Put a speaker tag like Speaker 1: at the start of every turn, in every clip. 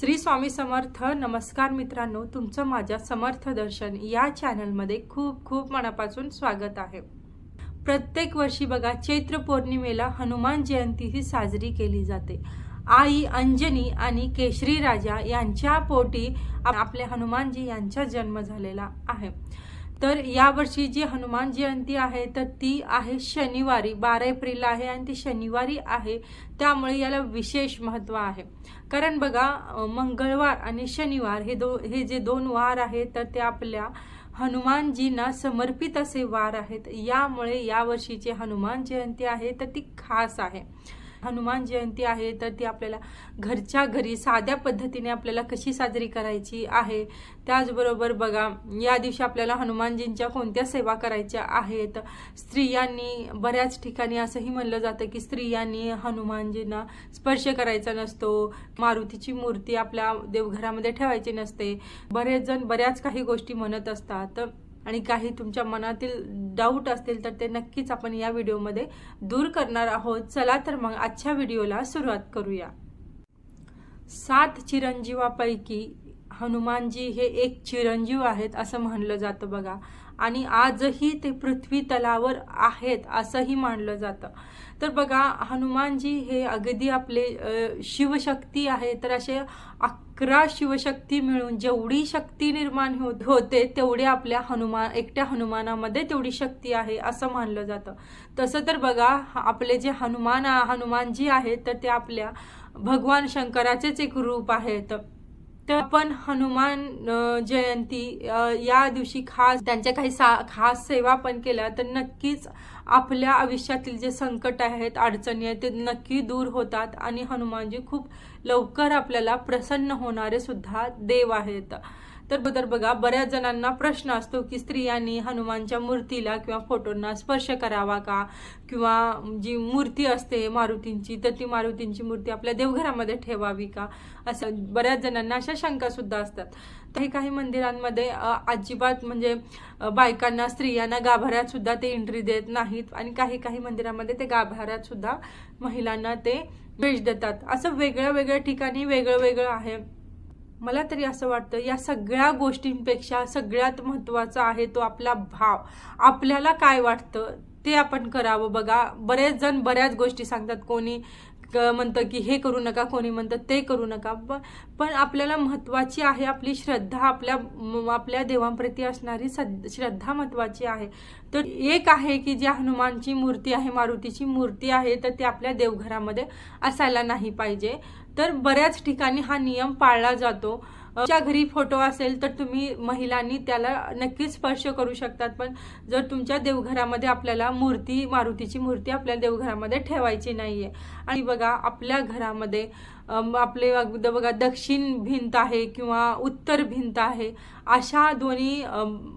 Speaker 1: श्री स्वामी समर्थ नमस्कार मित्रांनो. तुमचं माझ्या समर्थ दर्शन या चॅनलमध्ये खूप खूप मनापासून स्वागत आहे. प्रत्येक वर्षी बघा चैत्र पौर्णिमेला हनुमान जयंती ही साजरी केली जाते. आई अंजनी आणि केशरी राजा यांच्या पोटी आपले हनुमानजी यांचा जन्म झालेला आहे. तर यावर्षी जी हनुमान जयंती आहे तर ती आहे शनिवारी बारा एप्रिलला आहे आणि ती शनिवारी आहे. त्यामुळे याला विशेष महत्त्व आहे. कारण बघा मंगळवार आणि शनिवार हे दो हे जे दोन वार आहेत तर ते आपल्या हनुमानजींना समर्पित असे वार आहेत. यामुळे यावर्षीची हनुमान जयंती आहे तर ती खास आहे. हनुमान जयंती आहे तर ती आपल्याला घरच्या घरी साध्या पद्धतीने आपल्याला कशी साजरी करायची आहे त्याचबरोबर बघा या दिवशी आपल्याला हनुमानजींच्या कोणत्या सेवा करायच्या आहेत स्त्रियांनी बऱ्याच ठिकाणी असंही म्हणलं जातं की स्त्रियांनी हनुमानजींना स्पर्श करायचा नसतो मारुतीची मूर्ती आपल्या देवघरामध्ये ठेवायची नसते. बरेच जण बऱ्याच काही गोष्टी म्हणत असतात. आणि काही तुमच्या मनातील डाऊट असतील तर ते नक्कीच आपण या व्हिडिओमध्ये दूर करणार आहोत. चला तर मग आजच्या व्हिडिओला सुरुवात करूया. सात चिरंजीवापैकी हनुमानजी हे एक चिरंजीव आहेत असं म्हणलं जातं बघा. आणि आजही ते पृथ्वी तलावर आहेत असंही मानलं जातं. तर बघा हनुमानजी हे अगदी आपले शिवशक्ती आहे. तर असे अकरा शिवशक्ती मिळून जेवढी शक्ती निर्माण होत होते तेवढी आपल्या हनुमान एकट्या हनुमानामध्ये तेवढी शक्ती आहे असं मानलं जातं. तसं तर बघा आपले जे हनुमान हनुमानजी आहेत तर ते आपल्या भगवान शंकराचेच एक रूप आहेत. तर आपण हनुमान जयंती या दिवशी खास त्यांच्या काही सा खास सेवा पण केल्या तर नक्कीच आपल्या आयुष्यातील जे संकट आहेत अडचणी आहेत ते नक्की दूर होतात आणि हनुमानजी खूप लवकर आपल्याला प्रसन्न होणारे सुद्धा देव आहेत. तर बदर बघा बऱ्याच जणांना प्रश्न असतो की स्त्रियांनी हनुमानच्या मूर्तीला किंवा फोटोंना स्पर्श करावा का? किंवा जी मूर्ती असते मारुतींची तर ती मारुतींची मूर्ती आपल्या देवघरामध्ये ठेवावी का? असं बऱ्याच जणांना अशा शंका सुद्धा असतात. काही काही मंदिरांमध्ये अजिबात म्हणजे बायकांना स्त्रियांना गाभाऱ्यात सुद्धा ते एंट्री देत नाहीत आणि काही काही मंदिरामध्ये ते गाभाऱ्यात सुद्धा महिलांना ते वेश देतात. असं वेगळ्या वेगळ्या ठिकाणी वेगळं वेगळं आहे. मला तरी असं वाटतं या सगळ्या गोष्टींपेक्षा सगळ्यात महत्त्वाचा आहे तो आपला भाव. आपल्याला काय वाटतं ते आपण करावं बघा. बरेच जण बऱ्याच गोष्टी सांगतात कोणी क- म्हणतं की हे करू नका कोणी म्हणतं ते करू नका. पण आपल्याला महत्त्वाची आहे आपली श्रद्धा आपल्या आपल्या देवांप्रती असणारी सद श्रद्धा महत्त्वाची आहे. तर एक आहे की जी हनुमानची मूर्ती आहे मारुतीची मूर्ती आहे तर ती आपल्या देवघरामध्ये असायला नाही पाहिजे. तर बऱ्याच ठिकाणी हा नियम पाळला जातो. तुमच्या घरी फोटो असेल तर तुम्ही महिलांनी त्याला नक्कीच स्पर्श करू शकतात. पण जर तुमच्या देवघरामध्ये आपल्याला मूर्ती मारुतीची मूर्ती आपल्या देवघरामध्ये ठेवायची नाही आहे आणि बघा आपल्या घरामध्ये आपले अगदी बघा दक्षिण भिंत आहे किंवा उत्तर भिंत आहे अशा दोन्ही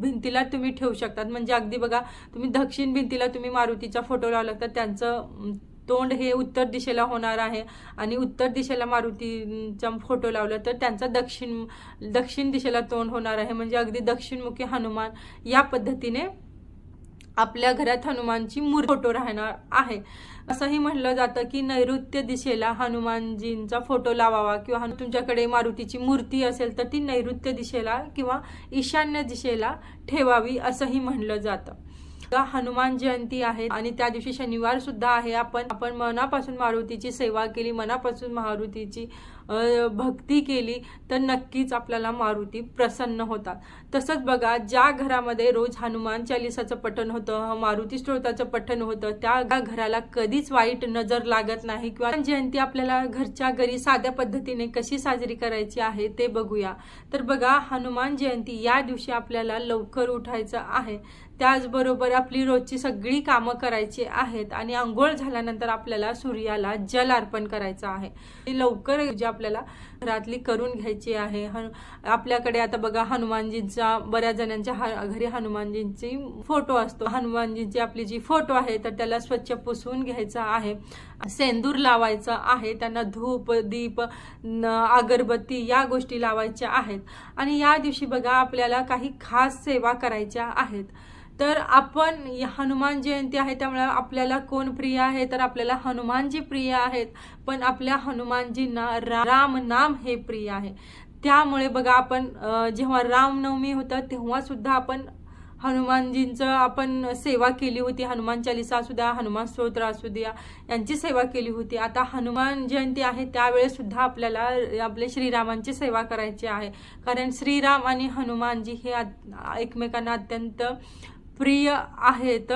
Speaker 1: भिंतीला तुम्ही ठेवू शकतात. म्हणजे अगदी बघा तुम्ही दक्षिण भिंतीला तुम्ही मारुतीचा फोटो लावला तर त्यांचं तोंड हे उत्तर दिशेला होणार आहे. आणि उत्तर दिशेला मारुतीचा फोटो लावला तर त्यांचा दक्षिण दक्षिण दिशेला तोंड होणार आहे. म्हणजे अगदी दक्षिणमुखी हनुमान या पद्धतीने आपल्या घरात हनुमानची मूर्ती फोटो राहणार आहे. असंही म्हणलं जातं की नैऋत्य दिशेला हनुमानजींचा फोटो लावावा किंवा हनु- तुमच्याकडे मारुतीची मूर्ती असेल तर ती नैऋत्य दिशेला किंवा ईशान्य दिशेला ठेवावी असंही म्हणलं जातं. हनुमान जयंती आहे आणि त्या दिवशी शनिवार सुद्धा आहे. आपण आपण मनापासून मारुतीची सेवा केली मनापासून मारुतीची भक्ती केली तर नक्कीच आपल्याला मारुती प्रसन्न होतात. तसंच बघा ज्या घरामध्ये रोज हनुमान चालिसाचं पठण होतं मारुती स्तोत्राचं पठण होतं त्या घराला कधीच वाईट नजर लागत नाही किंवा जयंती आपल्याला घरच्या घरी साध्या पद्धतीने कशी साजरी करायची आहे ते बघूया. तर बघा हनुमान जयंती या दिवशी आपल्याला लवकर उठायचं आहे. त्याचबरोबर आपली रोजची सगळी कामं करायची आहेत आणि आंघोळ झाल्यानंतर आपल्याला सूर्याला जल अर्पण करायचं आहे. लवकर जी आपल्याला घरातली करून घ्यायची आहे. आपल्याकडे आता बघा हनुमानजींचा बऱ्याच जणांच्या घरी हनुमानजींची फोटो असतो. हनुमानजींची आपली जी फोटो आहे तर त्याला स्वच्छ पुसून घ्यायचा आहे. सेंदूर लावायचा आहे त्यांना धूप दीप न- अगरबत्ती या गोष्टी लावायच्या आहेत. आणि या दिवशी बघा आपल्याला काही खास सेवा करायच्या आहेत. तर आपण हनुमान जयंती आहे त्यामुळे आपल्याला कोण प्रिय आहे? तर आपल्याला हनुमानजी प्रिय आहेत. पण आपल्या हनुमानजींना रा- राम नाम हे प्रिय आहे. त्यामुळे बघा आपण जेव्हा रामनवमी होतं तेव्हासुद्धा आपण हनुमानजींचं आपण सेवा केली होती. हनुमान चालिसा असू द्या हनुमान स्तोत्र असू द्या यांची सेवा केली होती. आता हनुमान जयंती आहे त्यावेळेसुद्धा आपल्याला आपले श्रीरामांची सेवा करायची आहे. कारण श्रीराम आणि हनुमानजी हे एकमेकांना अत्यंत प्रिय आहेत.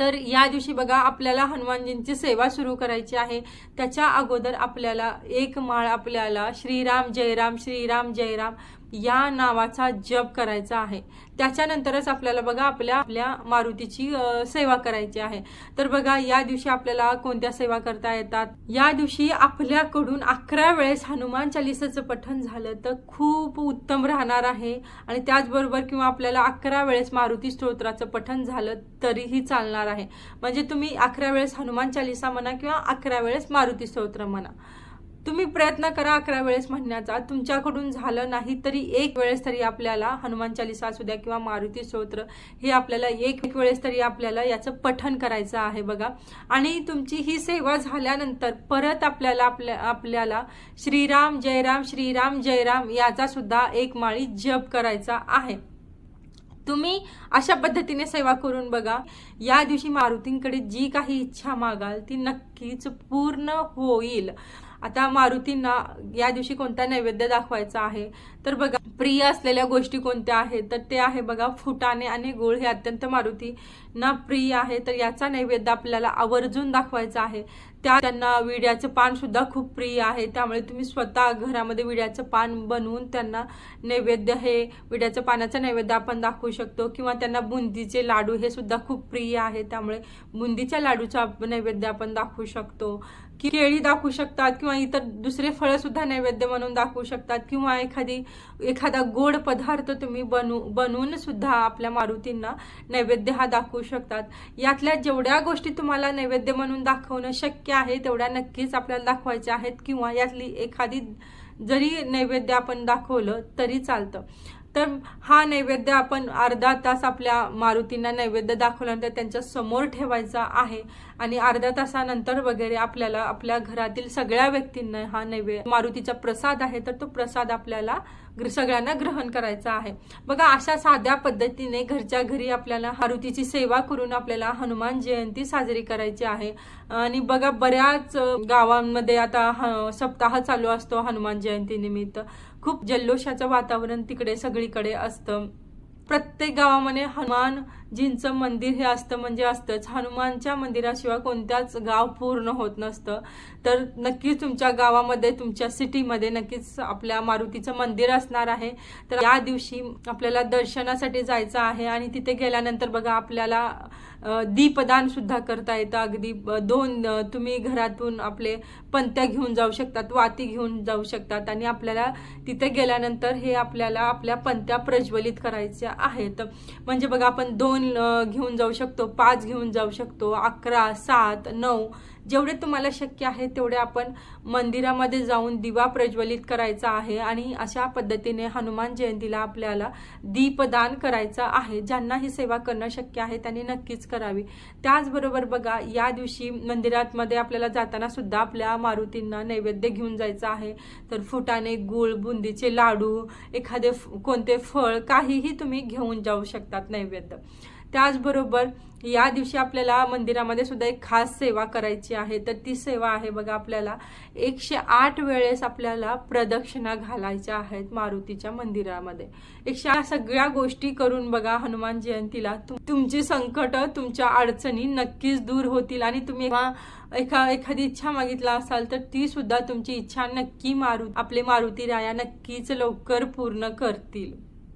Speaker 1: तर या दिवशी बघा आपल्याला हनुमानजींची सेवा सुरू करायची आहे. त्याच्या अगोदर आपल्याला एक माळ आपल्याला श्रीराम जयराम श्रीराम जयराम या नावाचा जप करायचा आहे. त्याच्यानंतरच आपल्याला बघा आपल्या आपल्या मारुतीची सेवा करायची आहे. तर बघा या दिवशी आपल्याला कोणत्या सेवा करता येतात? या दिवशी आपल्याकडून अकरा वेळेस हनुमान चालिसाचं पठण झालं तर खूप उत्तम राहणार आहे. आणि त्याचबरोबर किंवा आपल्याला अकरा वेळेस मारुती स्तोत्राचं पठण झालं तरीही चालणार आहे. म्हणजे तुम्ही अकरा वेळेस हनुमान चालिसा म्हणा किंवा अकरा वेळेस मारुती स्तोत्र म्हणा. तुम्ही प्रयत्न करा अकरा वेळेस म्हणण्याचा. तुमच्याकडून झालं नाही तरी एक वेळेस तरी आपल्याला हनुमान चालिसा असू द्या किंवा मारुती स्तोत्र हे आपल्याला एक एक वेळेस तरी आपल्याला याचं पठन करायचं आहे बघा. आणि तुमची ही सेवा झाल्यानंतर परत आपल्याला आपल्या आपल्याला श्रीराम जयराम श्रीराम जयराम याचा सुद्धा एक माळी जप करायचा आहे. तुम्ही अशा पद्धतीने सेवा करून बघा. या दिवशी मारुतींकडे जी काही इच्छा मागाल ती नक्कीच पूर्ण होईल. आता मारुतींना या दिवशी कोणता नैवेद्य दाखवायचा आहे? तर बघा प्रिय असलेल्या गोष्टी कोणत्या आहेत? तर ते आहे बघा फुटाणे आणि गुळ हे अत्यंत मारुतींना प्रिय आहे. तर याचा नैवेद्य आपल्याला आवर्जून दाखवायचा आहे. त्या त्यांना विड्याचं पान सुद्धा खूप प्रिय आहे. त्यामुळे तुम्ही स्वतः घरामध्ये विड्याचं पान बनवून त्यांना नैवेद्य हे विड्याचं पानाचं नैवेद्य आपण दाखवू शकतो. किंवा त्यांना बुंदीचे लाडू हे सुद्धा खूप प्रिय आहे. त्यामुळे बुंदीच्या लाडूचा नैवेद्य आपण दाखवू शकतो. की केळी दाखवू शकतात किंवा इतर दुसरे फळं सुद्धा नैवेद्य म्हणून दाखवू शकतात किंवा एखादी एखादा गोड पदार्थ तुम्ही बनू बनवून सुद्धा आपल्या मारुतींना नैवेद्य हा दाखवू शकतात. यातल्या जेवढ्या गोष्टी तुम्हाला नैवेद्य म्हणून दाखवणं शक्य आहे तेवढ्या नक्कीच आपल्याला दाखवायच्या आहेत किंवा यातली एखादी जरी नैवेद्य आपण दाखवलं तरी चालतं. तर हा नैवेद्य आपण अर्धा तास आपल्या मारुतींना नैवेद्य दाखवल्यानंतर त्यांच्यासमोर ठेवायचा आहे. आणि अर्ध्या तासानंतर वगैरे आपल्याला आपल्या घरातील सगळ्या व्यक्तींना हा नैवेद्य मारुतीचा प्रसाद आहे तर तो प्रसाद आपल्याला सगळ्यांना ग्रहण करायचा आहे. बघा अशा साध्या पद्धतीने घरच्या घरी आपल्याला हारुतीची सेवा करून आपल्याला हनुमान जयंती साजरी करायची आहे. आणि बघा बऱ्याच गावांमध्ये आता ह- सप्ताह चालू असतो हनुमान जयंती निमित्त. खूप जल्लोषाचं वातावरण तिकडे सगळीकडे असतं. प्रत्येक गावामध्ये हनुमान जिंचं मंदिर हे असतं म्हणजे असतंच. हनुमानच्या मंदिराशिवाय कोणत्याच गाव पूर्ण होत नसतं. तर नक्कीच तुमच्या गावामध्ये तुमच्या सिटीमध्ये नक्कीच आपल्या मारुतीचं मंदिर असणार आहे. तर या दिवशी आपल्याला दर्शनासाठी जायचं आहे आणि तिथे गेल्यानंतर बघा आपल्याला दीपदान सुद्धा करता येतं. अगदी दोन तुम्ही घरातून आपले पंत्या घेऊन जाऊ शकतात वाती घेऊन जाऊ शकतात आणि आपल्याला तिथे गेल्यानंतर हे आपल्याला आपल्या पंत्या प्रज्वलित करायच्या आहेत. म्हणजे बघा आपण दोन अ, घेऊन जाऊ शकतो पाच घेऊन जाऊ शकतो अकरा सात नऊ जेवढे तुम्हाला शक्य आहे तेवढे आपण मंदिरामध्ये जाऊन दिवा प्रज्वलित करायचा आहे आणि अशा पद्धतीने हनुमान जयंतीला आपल्याला दीपदान करायचं आहे. ज्यांना ही सेवा करणं शक्य आहे त्यांनी नक्कीच करावी. त्याचबरोबर बघा या दिवशी मंदिरात मध्ये आपल्याला जाताना सुद्धा आपल्या मारुतींना नैवेद्य घेऊन जायचं आहे. तर फुटाणे गुळ बुंदीचे लाडू एखादे कोणते फळ काहीही तुम्ही घेऊन जाऊ शकतात नैवेद्य. त्याचबरोबर या दिवशी आपल्याला मंदिरामध्ये सुद्धा एक खास सेवा करायची आहे. तर ती सेवा आहे बघा आपल्याला एकशे आठ वेळेस आपल्याला प्रदक्षिणा घालायच्या आहेत मारुतीच्या मंदिरामध्ये. एकशे सगळ्या गोष्टी करून बघा हनुमान जयंतीला तुमची संकट तुमच्या अडचणी नक्कीच दूर होतील आणि तुम्ही एका एखा एखादी इच्छा मागितला असाल तर ती सुद्धा तुमची इच्छा नक्की मारू आपले मारुती राया नक्कीच लवकर पूर्ण करतील.